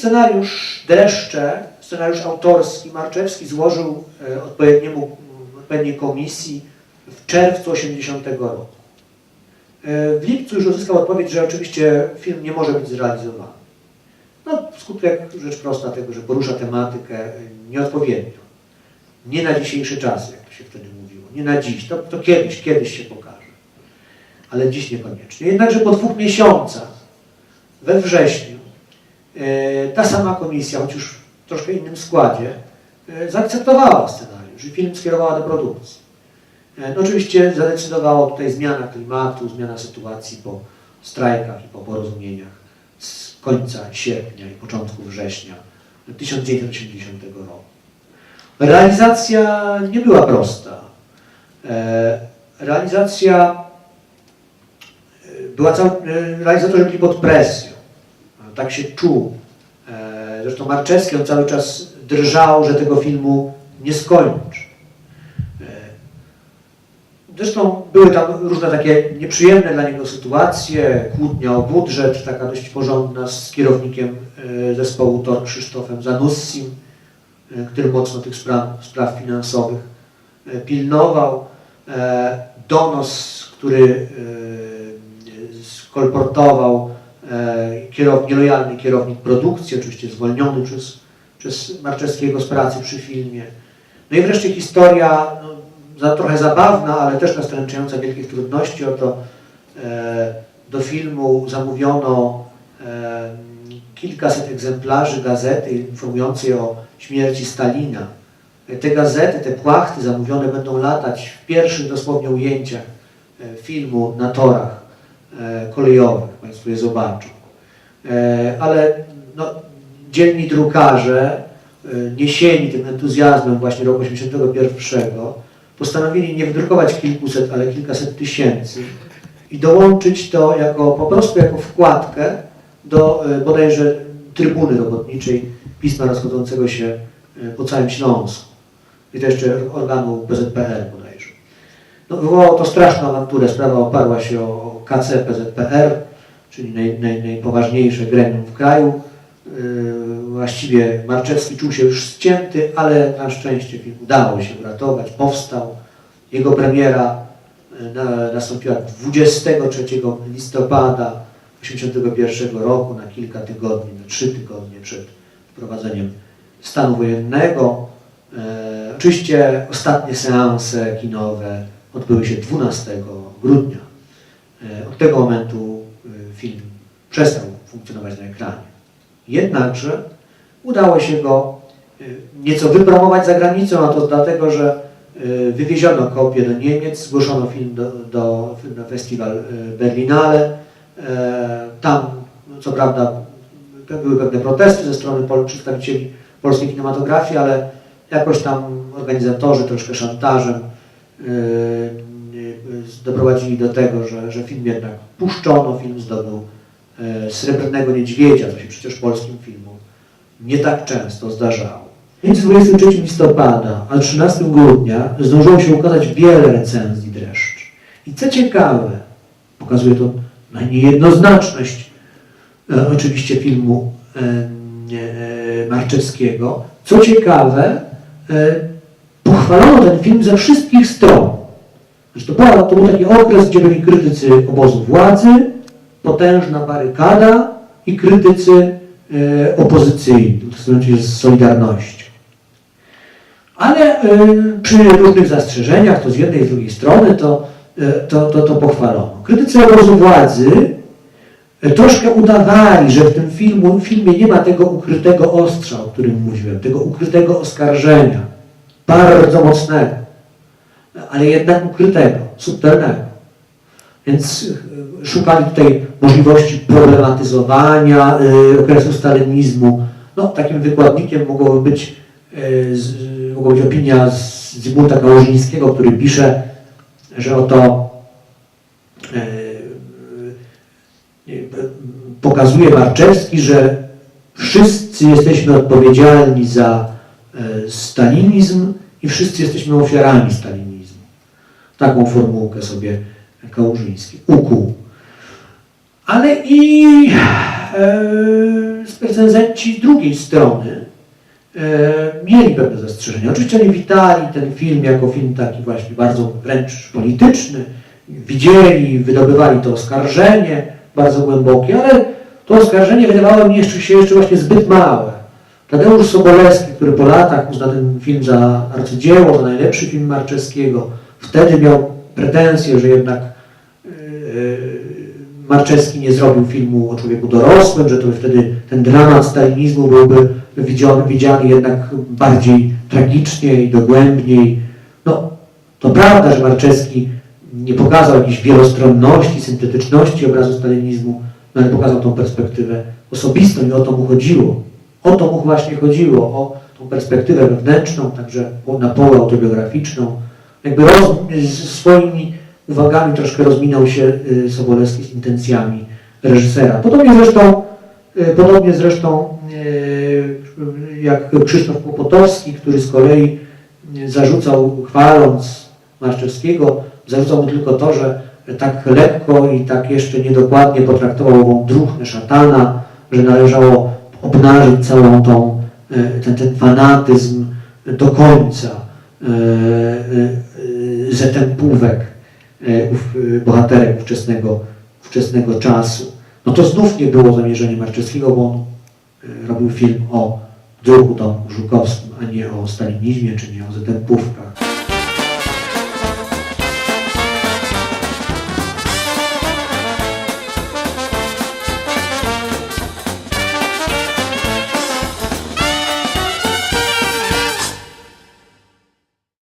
scenariusz Deszcze, scenariusz autorski Marczewski złożył e, odpowiedniemu, odpowiedniej komisji w czerwcu 80 roku. E, W lipcu już uzyskał odpowiedź, że oczywiście film nie może być zrealizowany. No, skutek rzecz prosta tego, że porusza tematykę nieodpowiednio. Nie na dzisiejsze czasy, jak to się wtedy mówiło. Nie na dziś. To, to kiedyś, kiedyś się pokaże. Ale dziś niekoniecznie. Jednakże po dwóch miesiącach, we wrześniu, ta sama komisja, choć już w troszkę innym składzie, e, zaakceptowała scenariusz i film skierowała do produkcji. E, No oczywiście zadecydowała tutaj zmiana klimatu, zmiana sytuacji po strajkach i po porozumieniach z końca sierpnia i początku września 1980 roku. Realizacja nie była prosta. E, Realizacja e, była cały, e, realizatorzy byli pod presją. Tak się czuł. E, Zresztą Marczewski on cały czas drżał, że tego filmu nie skończy. E, Zresztą były tam różne takie nieprzyjemne dla niego sytuacje, kłótnia o budżet, taka dość porządna z kierownikiem e, zespołu TOR Krzysztofem Zanussim, który mocno tych spraw, spraw finansowych pilnował. Donos, który e, e, kierow, nielojalny kierownik produkcji, oczywiście zwolniony przez, przez Marczewskiego z pracy przy filmie. No i wreszcie historia no, za, trochę zabawna, ale też nastręczająca wielkich trudności. Oto e, do filmu zamówiono e, kilkaset egzemplarzy gazety informującej o śmierci Stalina. E, Te gazety, te płachty zamówione będą latać w pierwszych dosłownie ujęciach e, filmu na torach kolejowych. Państwo je zobaczą. E, ale no, drukarze, e, niesieni tym entuzjazmem właśnie roku 81, postanowili nie wydrukować kilkuset, ale kilkaset tysięcy i dołączyć to jako, po prostu jako wkładkę do e, bodajże trybuny robotniczej pisma rozchodzącego się e, po całym Śląsku i to jeszcze organu PZPR. No, wywołało to straszną awanturę. Sprawa oparła się o KC PZPR, czyli naj, naj, najpoważniejsze gremium w kraju. Yy, Właściwie Marczewski czuł się już ścięty, ale na szczęście udało się uratować, powstał. Jego premiera yy, na, nastąpiła 23 listopada 1981 roku, na kilka tygodni, na trzy tygodnie przed wprowadzeniem stanu wojennego. E, oczywiście ostatnie seanse kinowe odbyły się 12 grudnia. E, od tego momentu e, film przestał funkcjonować na ekranie. Jednakże udało się go e, nieco wypromować za granicą, a to dlatego, że wywieziono kopię do Niemiec, zgłoszono film do, do, na festiwal Berlinale. Tam, co prawda, były pewne protesty ze strony przedstawicieli polskiej kinematografii, ale jakoś tam organizatorzy troszkę szantażem doprowadzili do tego, że, że film jednak puszczono, film zdobył yy, Srebrnego Niedźwiedzia, co się przecież polskim filmom nie tak często zdarzało. Między 23 listopada a 13 grudnia zdążyło się ukazać wiele recenzji dreszcz. I co ciekawe, pokazuje to na niejednoznaczność e, oczywiście filmu e, e, Marczewskiego. Co ciekawe, e, pochwalono ten film ze wszystkich stron. Zresztą to, to był taki okres, gdzie byli krytycy obozu władzy, potężna barykada i krytycy e, opozycyjni, utożsamiający się z Solidarnością. Ale e, przy różnych zastrzeżeniach, to z jednej i z drugiej strony, to, e, to, to, to pochwalono. Krytycy obozu władzy troszkę udawali, że w tym filmu, filmie nie ma tego ukrytego ostrza, o którym mówiłem, tego ukrytego oskarżenia, bardzo mocnego, ale jednak ukrytego, subtelnego. Więc e, szukali tutaj możliwości problematyzowania e, okresu stalinizmu. No, takim wykładnikiem mogłoby być, e, mogła być opinia Zygmunta Kałużyńskiego, który pisze, że oto pokazuje Marczewski, że wszyscy jesteśmy odpowiedzialni za stalinizm i wszyscy jesteśmy ofiarami stalinizmu. Taką formułkę sobie Kałużyński ukuł. Ale i e, drugiej strony e, mieli pewne zastrzeżenia. Oczywiście oni witali ten film jako film taki właśnie bardzo wręcz polityczny, widzieli, wydobywali to oskarżenie bardzo głębokie, ale to oskarżenie wydawało mi jeszcze, się jeszcze właśnie zbyt małe. Tadeusz Sobolewski, który po latach uzna ten film za arcydzieło, za najlepszy film Marczewskiego, wtedy miał pretensje, że jednak yy, Marczewski nie zrobił filmu o człowieku dorosłym, że to wtedy ten dramat stalinizmu byłby widziany, widziany jednak bardziej tragicznie i dogłębniej. No, to prawda, że Marczewski nie pokazał jakiejś wielostronności, syntetyczności obrazu stalinizmu, no ale pokazał tą perspektywę osobistą i o to mu chodziło. O to mu właśnie chodziło, o tą perspektywę wewnętrzną, także na połę autobiograficzną. Jakby roz, swoimi uwagami troszkę rozminął się y, Sobolewski z intencjami reżysera. Podobnie zresztą, y, podobnie zresztą y, jak Krzysztof Kłopotowski, który z kolei zarzucał, chwaląc Marczewskiego, zarzucał mu tylko to, że tak lekko i tak jeszcze niedokładnie potraktował ową druchnę szatana, że należało obnażyć całą tą, y, ten, ten fanatyzm do końca y, zetempówek y, ów, y, bohaterek ówczesnego, ówczesnego czasu. No to znów nie było zamierzenie Marczewskiego, bo on robił film o druhu Tomku Żukowskim, a nie o stalinizmie czy nie o zetempówkach.